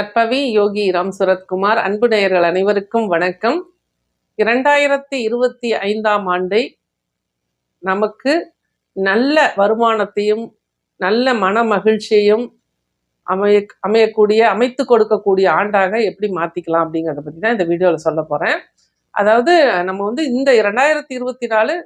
நற்பவி யோகி ராம் சுரத்குமார் அன்பு நேயர்கள் அனைவருக்கும் வணக்கம். இரண்டாயிரத்தி இருபத்தி ஐந்தாம் ஆண்டை நமக்கு நல்ல வருமானத்தையும் நல்ல மன மகிழ்ச்சியையும் அமைய அமையக்கூடிய அமைத்து கொடுக்கக்கூடிய ஆண்டாக எப்படி மாற்றிக்கலாம் அப்படிங்கிறத பற்றி தான் இந்த வீடியோவில் சொல்ல போகிறேன் அதாவது நம்ம வந்து இந்த இரண்டாயிரத்தி இருபத்தி நாலு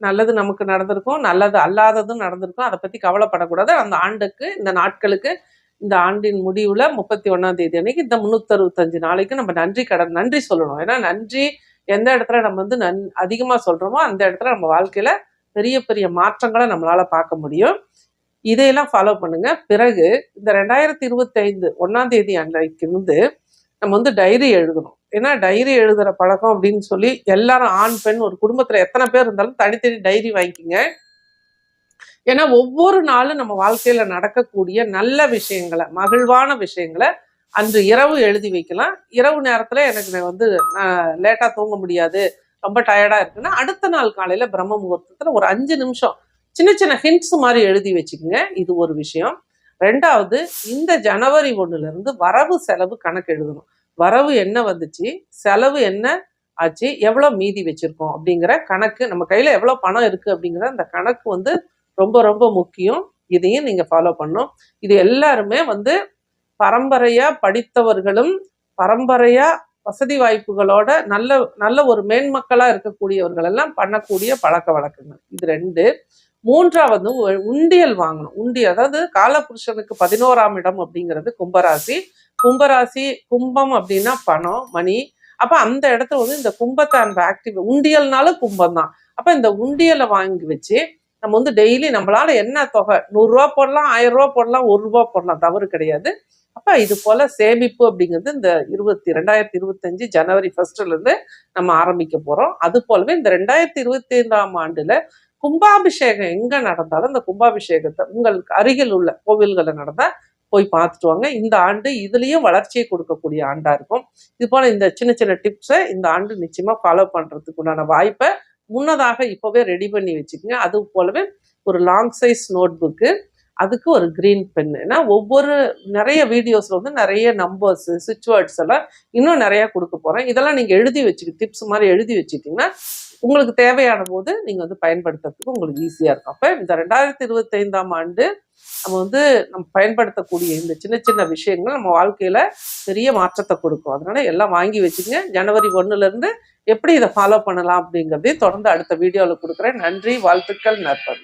நல்லது நமக்கு நடந்திருக்கும் நல்லது அல்லாததும் நடந்திருக்கும் அதை பற்றி கவலைப்படக்கூடாது. அந்த ஆண்டுக்கு இந்த நாட்களுக்கு இந்த ஆண்டின் முடிவில் முப்பத்தி ஒன்றாம் தேதி அன்னைக்கு இந்த முந்நூற்றறுபத்தஞ்சு நாளைக்கு நம்ம நன்றி கடன் நன்றி சொல்லணும். ஏன்னா நன்றி எந்த இடத்துல நம்ம வந்து நன் அதிகமாக சொல்கிறோமோ அந்த இடத்துல நம்ம வாழ்க்கையில் பெரிய பெரிய மாற்றங்களை நம்மளால் பார்க்க முடியும். இதையெல்லாம் ஃபாலோ பண்ணுங்க. பிறகு இந்த ரெண்டாயிரத்தி இருபத்தி ஐந்து ஒன்றாம் தேதி அன்றைக்கு இருந்து நம்ம வந்து டைரி எழுதணும். ஏன்னா டைரி எழுதுகிற பழக்கம் அப்படின்னு சொல்லி எல்லாரும் ஆண் பெண் ஒரு குடும்பத்தில் எத்தனை பேர் இருந்தாலும் தனித்தனி டைரி வாங்கிக்கிங்க. ஏன்னா ஒவ்வொரு நாளும் நம்ம வாழ்க்கையில நடக்கக்கூடிய நல்ல விஷயங்களை மகிழ்வான விஷயங்களை அன்று இரவு எழுதி வைக்கலாம். இரவு நேரத்துல எனக்கு வந்து லேட்டா தூங்க முடியாது ரொம்ப டயர்டா இருக்குன்னா அடுத்த நாள் காலையில பிரம்ம முகூர்த்தத்துல ஒரு அஞ்சு நிமிஷம் சின்ன சின்ன ஹிண்ட்ஸ் மாதிரி எழுதி வச்சுக்கோங்க. இது ஒரு விஷயம். ரெண்டாவது இந்த ஜனவரி ஒண்ணுல இருந்து வரவு செலவு கணக்கு எழுதணும். வரவு என்ன வந்துச்சு? செலவு என்ன ஆச்சு? எவ்வளோ மீதி வச்சிருக்கோம்? அப்படிங்கிற கணக்கு நம்ம கையில எவ்வளோ பணம் இருக்கு அப்படிங்கிற அந்த கணக்கு வந்து ரொம்ப ரொம்ப முக்கியம். இதையும் நீங்க ஃபாலோ பண்ணும் இது எல்லாருமே வந்து பரம்பரையா படித்தவர்களும் பரம்பரையா வசதி வாய்ப்புகளோட நல்ல நல்ல ஒரு மேன்மக்களா இருக்கக்கூடியவர்கள் எல்லாம் பண்ணக்கூடிய பழக்க வழக்கங்கள். இது ரெண்டு. மூன்றாவது உண்டியல் வாங்கணும். உண்டி அதாவது காலபுருஷனுக்கு பதினோராம் இடம் அப்படிங்கிறது கும்பராசி. கும்பராசி கும்பம் அப்படின்னா பணம் மணி. அப்ப அந்த இடத்துல வந்து இந்த கும்பத்தை அந்த ஆக்டிவ் உண்டியல்னாலும் கும்பம் தான் அப்ப இந்த உண்டியலை வாங்கி வச்சு நம்ம வந்து டெய்லி நம்மளால என்ன தொகை? நூறுரூவா போடலாம் ஆயிரம் ரூபா போடலாம் ஒரு ரூபா போடலாம். தவறு கிடையாது. அப்ப இது போல சேமிப்பு அப்படிங்கிறது இந்த இருபத்தி ரெண்டாயிரத்தி இருபத்தஞ்சு ஜனவரி ஃபர்ஸ்ட்ல இருந்து நம்ம ஆரம்பிக்க போறோம். அது போலவே இந்த ரெண்டாயிரத்தி இருபத்தி ஐந்தாம் ஆண்டுல கும்பாபிஷேகம் எங்க நடந்தாலும் இந்த கும்பாபிஷேகத்தை உங்களுக்கு அருகில் உள்ள கோவில்களை நடந்தா போய் பார்த்துட்டு வாங்க. இந்த ஆண்டு இதுலயும் வளர்ச்சியை கொடுக்கக்கூடிய ஆண்டா இருக்கும். இது போல இந்த சின்ன சின்ன டிப்ஸை இந்த ஆண்டு நிச்சயமா ஃபாலோ பண்றதுக்கு உண்டான வாய்ப்பை முன்னதாக இப்போவே ரெடி பண்ணி வச்சுக்கோங்க. அது போலவே ஒரு லாங் சைஸ் நோட் புக்கு அதுக்கு ஒரு க்ரீன் பென் ஏன்னா ஒவ்வொரு நிறைய வீடியோஸில் வந்து நிறைய நம்பர்ஸ் சுவிட்ச் எல்லாம் இன்னும் நிறையா கொடுக்க போகிறேன் இதெல்லாம் நீங்கள் எழுதி வச்சுக்க டிப்ஸ் மாதிரி எழுதி வச்சுக்கிட்டிங்கன்னா உங்களுக்கு தேவையான போது நீங்கள் வந்து பயன்படுத்துறதுக்கு உங்களுக்கு ஈஸியாக இருக்கும். அப்போ இந்த ரெண்டாயிரத்தி இருபத்தைந்தாம் ஆண்டு நம்ம வந்து நம்ம பயன்படுத்தக்கூடிய இந்த சின்ன சின்ன விஷயங்கள் நம்ம வாழ்க்கையில் பெரிய மாற்றத்தை கொடுக்கும். அதனால எல்லாம் வாங்கி வச்சுங்க. ஜனவரி ஒன்றுலேருந்து எப்படி இதை ஃபாலோ பண்ணலாம் அப்படிங்கிறதையும் தொடர்ந்து அடுத்த வீடியோவில் கொடுக்குறேன். நன்றி வாழ்த்துக்கள் நற்பது